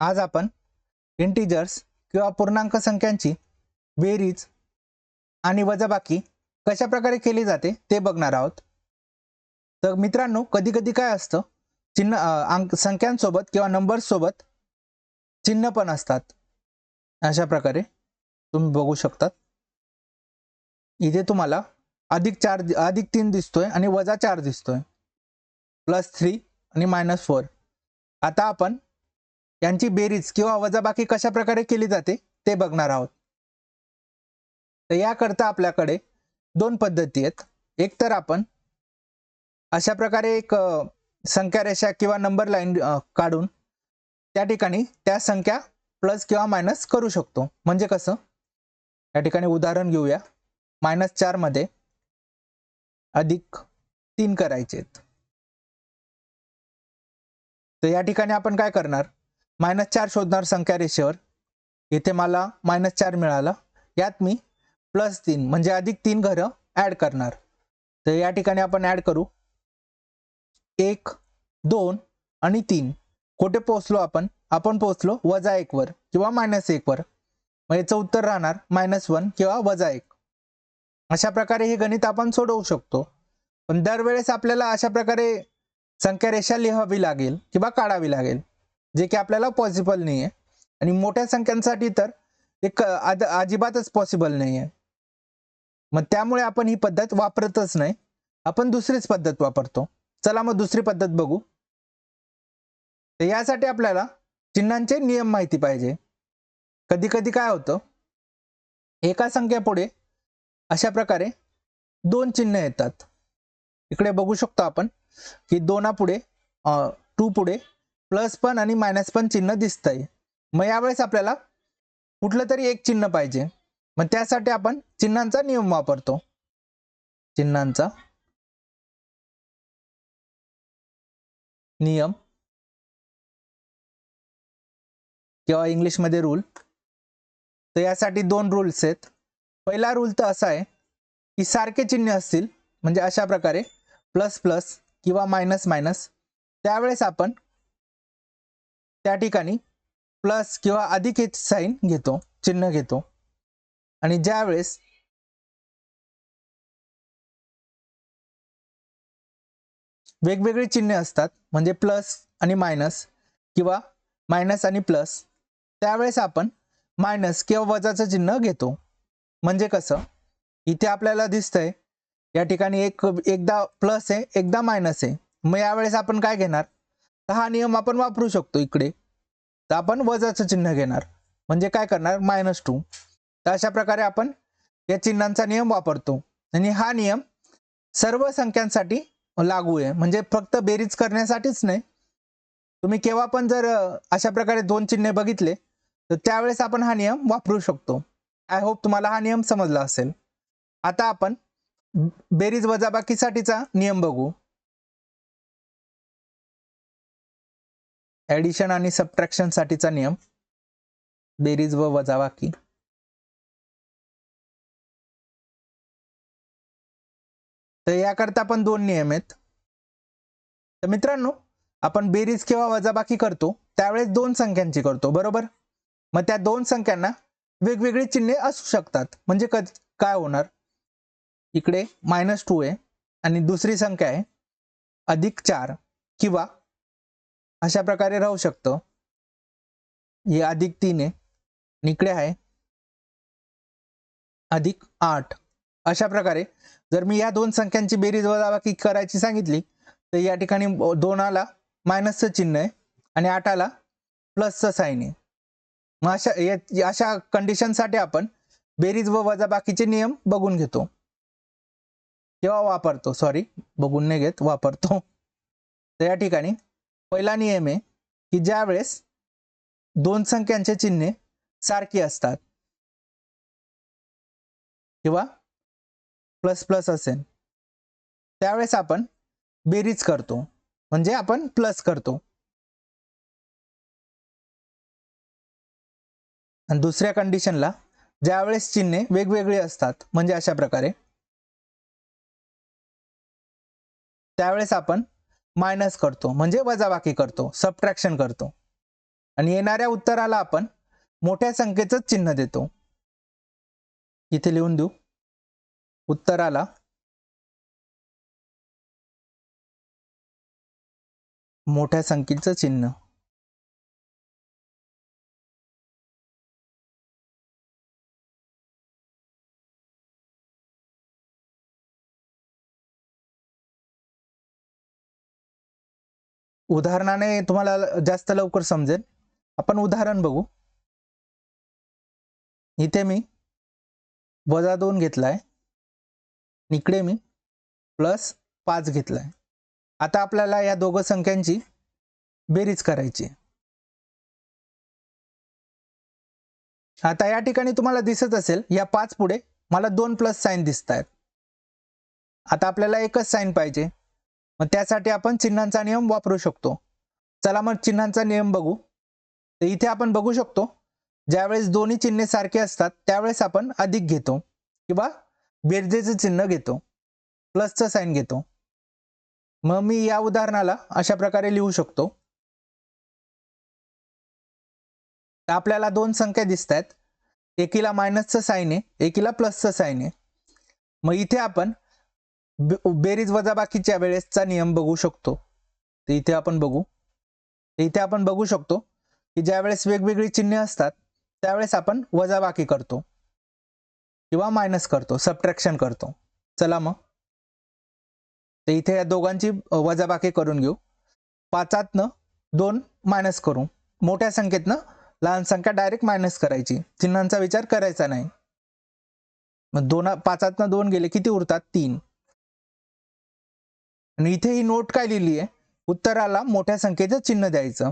आज आपण इंटिजर्स किंवा पूर्णांक संख्यांची बेरीज आणि वजाबाकी कशा प्रकारे केली जाते ते बघणार आहोत. तर मित्रांनो कधी कधी काय असतं? चिन्ह अंक संख्यांसोबत किंवा नंबर्ससोबत चिन्ह पण असतात. अशा प्रकारे तुम्ही बघू शकतात. इथे तुम्हाला अधिक चार अधिक तीन दिसतोय आणि वजा चार दिसतोय. प्लस थ्री आणि मायनस फोर. आता आपण यांची बेरीज किंवा वजाबाकी कशा प्रकारे केली जाते ते बघणार आहोत. तर याकरता आपल्याकडे दोन पद्धती आहेत. एक तर आपण अशा प्रकारे एक संख्या रेषा किंवा नंबर लाईन काढून त्या ठिकाणी त्या संख्या प्लस किंवा मायनस करू शकतो. म्हणजे कसं? या ठिकाणी उदाहरण घेऊया. मायनस चारमध्ये अधिक तीन करायचे तर या ठिकाणी आपण काय करणार? मायनस चार शोधणार संख्या रेषेवर. इथे मला मायनस चार मिळाला. यात मी प्लस तीन म्हणजे अधिक तीन घरं ॲड करणार. तर या ठिकाणी आपण ॲड करू. एक दोन आणि तीन. कुठे पोहोचलो आपण? आपण पोहोचलो वजा एक वर किंवा मायनस एक वर. मग याचं उत्तर राहणार मायनस वन किंवा वजा एक. अशा प्रकारे हे गणित आपण सोडवू शकतो. पण दरवेळेस आपल्याला अशा प्रकारे संख्या रेषा लिहावी लागेल किंवा काढावी लागेल. जे की आपल्याला पॉसिबल नाही आहे आणि मोठ्या संख्यांसाठी तर एक क अजिबातच पॉसिबल नाही आहे मग त्यामुळे आपण ही पद्धत वापरतच नाही. आपण दुसरीच पद्धत वापरतो. चला मग दुसरी पद्धत बघू. तर यासाठी आपल्याला चिन्हांचे नियम माहिती पाहिजे. कधी कधी काय होतं? एका संख्येपुढे अशा प्रकारे दोन चिन्ह येतात. इकडे बघू शकतो आपण की दोनापुढे टू पुढे प्लस पण आणि मायनस पण चिन्ह दिसतंय. मग यावेळेस आपल्याला कुठलं तरी एक चिन्ह पाहिजे. मग त्यासाठी आपण चिन्हांचा नियम वापरतो. चिन्हांचा नियम किंवा इंग्लिशमध्ये रूल तर यासाठी दोन रूल्स आहेत. पहिला रूल तर असा आहे की सारखे चिन्ह असतील म्हणजे अशा प्रकारे प्लस प्लस किंवा मायनस मायनस त्यावेळेस आपण त्या ठिकाणी प्लस किंवा अधिक साईन घेतो चिन्ह घेतो. आणि ज्यावेळेस वेगवेगळी चिन्हे असतात म्हणजे प्लस आणि मायनस किंवा मायनस आणि प्लस त्यावेळेस आपण मायनस किंवा वजाचं चिन्ह घेतो. म्हणजे कसं? इथे आपल्याला दिसतंय या ठिकाणी एक एकदा प्लस आहे एकदा मायनस आहे. मग यावेळेस आपण काय घेणार? तर हा नियम आपण वापरू शकतो इकडे. तर आपण वजाचं चिन्ह घेणार. म्हणजे काय करणार? मायनस टू तर अशा प्रकारे आपण या चिन्हांचा नियम वापरतो. आणि हा नियम सर्व संख्यांसाठी लागू आहे. म्हणजे फक्त बेरीज करण्यासाठीच नाही. तुम्ही केव्हा पण जर अशा प्रकारे दोन चिन्हे बघितले तर त्यावेळेस आपण हा नियम वापरू शकतो. आय होप तुम्हाला हा नियम समजला असेल. आता आपण बेरीज वजाबाकीसाठीचा नियम बघू. ऍडिशन आणि सबट्रॅक्शन साठीचा नियम. बेरीज व वजाबाकी तर याकरता पण दोन नियम आहेत. तर मित्रांनो आपण बेरीज किंवा वजाबाकी करतो त्यावेळेस दोन संख्यांची करतो बरोबर? मग त्या दोन संख्यांना वेगवेगळी चिन्हे असू शकतात. म्हणजे क काय होणार? इकडे मायनस टू आहे आणि दुसरी संख्या आहे अधिक चार किंवा अशा प्रकारे राहू शकतं. हे अधिक तीन आहे. निकडे इकडे आहे. अधिक आठ. अशा प्रकारे जर मी या दोन संख्यांची बेरीज वजाबाकी करायची सांगितली तर या ठिकाणी दोनाला मायनसचं चिन्ह आहे आणि आठ आला प्लसचं साईन आहे. मग अशा या- अशा कंडिशनसाठी आपण बेरीज व वजाबाकीचे नियम बघून घेतो. किंवा वापरतो. सॉरी बघून नाही घेत वापरतो. तर या ठिकाणी पहिला नियम आहे की ज्या वेळेस दोन संख्यांचे चिन्हे सारखी असतात किंवा प्लस प्लस असेल त्यावेळेस आपण बेरीज करतो. म्हणजे आपण प्लस करतो. आणि दुसऱ्या कंडिशनला ज्यावेळेस चिन्हे वेगवेगळी असतात म्हणजे अशा प्रकारे त्यावेळेस आपण मायनस करतो. म्हणजे वजाबाकी करतो. सबट्रॅक्शन करतो. आणि येणाऱ्या उत्तराला आपण मोठ्या संख्येचं चिन्ह देतो. इथे लिहून देऊ. उत्तराला मोठ्या संख्येचं चिन्ह. उदाहरणाने तुम्हाला जास्त लवकर समजेल. आपण उदाहरण बघू. इथे मी वजा दोन घेतलाय. इकडे मी प्लस पाच घेतलाय. आता आपल्याला या दोघं संख्यांची बेरीज करायची आहे. आता या ठिकाणी तुम्हाला दिसत असेल या पाच पुढे मला दोन प्लस साईन दिसत आहेत आता आपल्याला एकच साईन पाहिजे. मग त्यासाठी आपण चिन्हांचा नियम वापरू शकतो. चला मग चिन्हांचा नियम बघू. तर इथे आपण बघू शकतो. ज्यावेळेस दोन्ही चिन्हे सारखे असतात त्यावेळेस आपण अधिक घेतो. किंवा बेरजेचं चिन्ह घेतो. प्लसचं साईन घेतो. मग मी या उदाहरणाला अशा प्रकारे लिहू शकतो. तर आपल्याला दोन संख्या दिसत आहेत एकीला मायनसचं साईन आहे एकीला प्लसचं साईन आहे. मग इथे आपण बेरीज वजाबाकीच्या वेळेसचा नियम बघू शकतो. तर इथे आपण बघू. इथे आपण बघू शकतो की ज्यावेळेस वेगवेगळी चिन्हे असतात त्यावेळेस आपण वजाबाकी करतो. किंवा मायनस करतो सबट्रॅक्शन करतो. चला मग. तर इथे या दोघांची वजाबाकी करून घेऊ. पाचातनं दोन मायनस करू. मोठ्या संख्येतनं लहान संख्या डायरेक्ट मायनस करायची. चिन्हांचा विचार करायचा नाही. मग दोन पाचातनं दोन गेले किती उरतात? तीन. आणि इथे ही नोट काय लिहिली आहे? उत्तराला मोठ्या संख्येचं चिन्ह द्यायचं.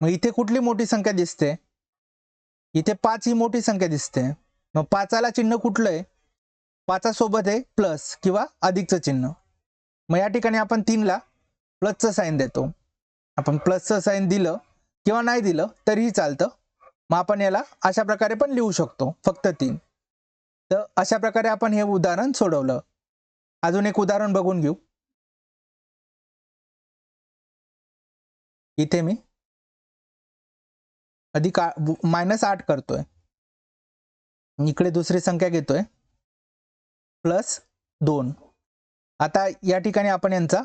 मग इथे कुठली मोठी संख्या दिसते? इथे पाच ही मोठी संख्या दिसते. मग पाचाला चिन्ह कुठलं आहे? पाचासोबत आहे प्लस किंवा अधिकचं चिन्ह. मग या ठिकाणी आपण तीनला प्लसचं साईन देतो. आपण प्लसचं साईन दिलं किंवा नाही दिलं तरीही चालतं. मग आपण याला अशा प्रकारे पण लिहू शकतो. फक्त तीन. तर अशा प्रकारे आपण हे उदाहरण सोडवलं. अजून एक उदाहरण बघून घेऊ. इथे मी अधिक मायनस आठ करतोय. इकडे दुसरी संख्या घेतोय. प्लस दोन. आता या ठिकाणी आपण यांचा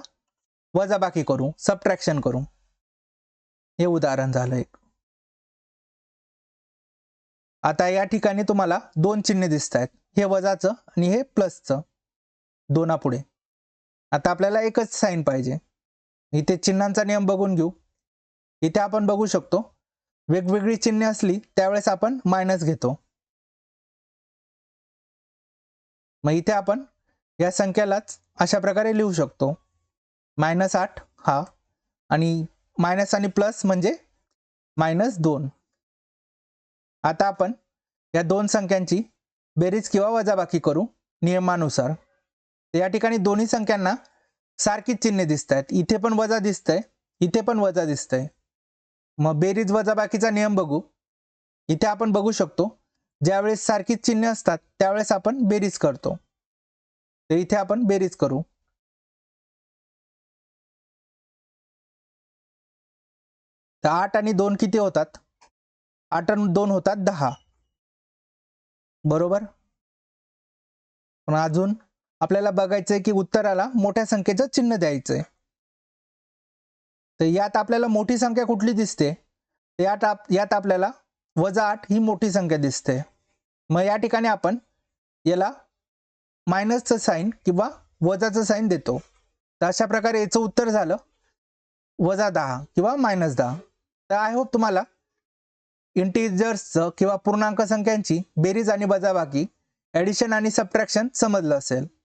वजाबाकी करू सबट्रॅक्शन करू. हे उदाहरण झालं एक. आता या ठिकाणी तुम्हाला दोन चिन्हे दिसत आहेत हे वजाचं आणि हे प्लसचं दोनापुढे. आता आपल्याला एकच साईन पाहिजे. इथे चिन्हांचा नियम बघून घेऊ. इथे आपण बघू शकतो वेगवेगळी चिन्हे असली त्यावेळेस आपण मायनस घेतो. मग इथे आपण या संख्यालाच अशा प्रकारे लिहू शकतो. मायनस आठ हा आणि मायनस आणि प्लस म्हणजे मायनस दोन. आता आपण या दोन संख्यांची बेरीज किंवा वजाबाकी करू नियमानुसार. या ठिकाणी दोन्ही संख्यांना सारखीच चिन्हे दिसत आहेत इथे पण वजा दिसतंय इथे पण वजा दिसतंय. मग बेरीज वजाबाकीचा नियम बघू. इथे आपण बघू शकतो ज्यावेळेस सारखीच चिन्हे असतात त्यावेळेस आपण बेरीज करतो. तर इथे आपण बेरीज करू. तर आठ आणि दोन किती होतात? आठ आणि दोन होतात दहा. बरोबर? पण अजून आपल्याला बघायचंय की उत्तराला मोठ्या संख्येचं चिन्ह द्यायचंय. तर यात आपल्याला मोठी संख्या कुठली दिसते? यात आप यात आपल्याला वजा आठ ही मोठी संख्या दिसते. मग या ठिकाणी आपण याला मायनसचं साईन किंवा वजाचं साईन देतो. तर अशा प्रकारे याचं उत्तर झालं. वजा दहा किंवा मायनस दहा. तर आय होप तुम्हाला इंटिजर्सचं किंवा पूर्णांक संख्यांची बेरीज आणि वजाबाकी ॲडिशन आणि सबट्रॅक्शन समजलं असेल.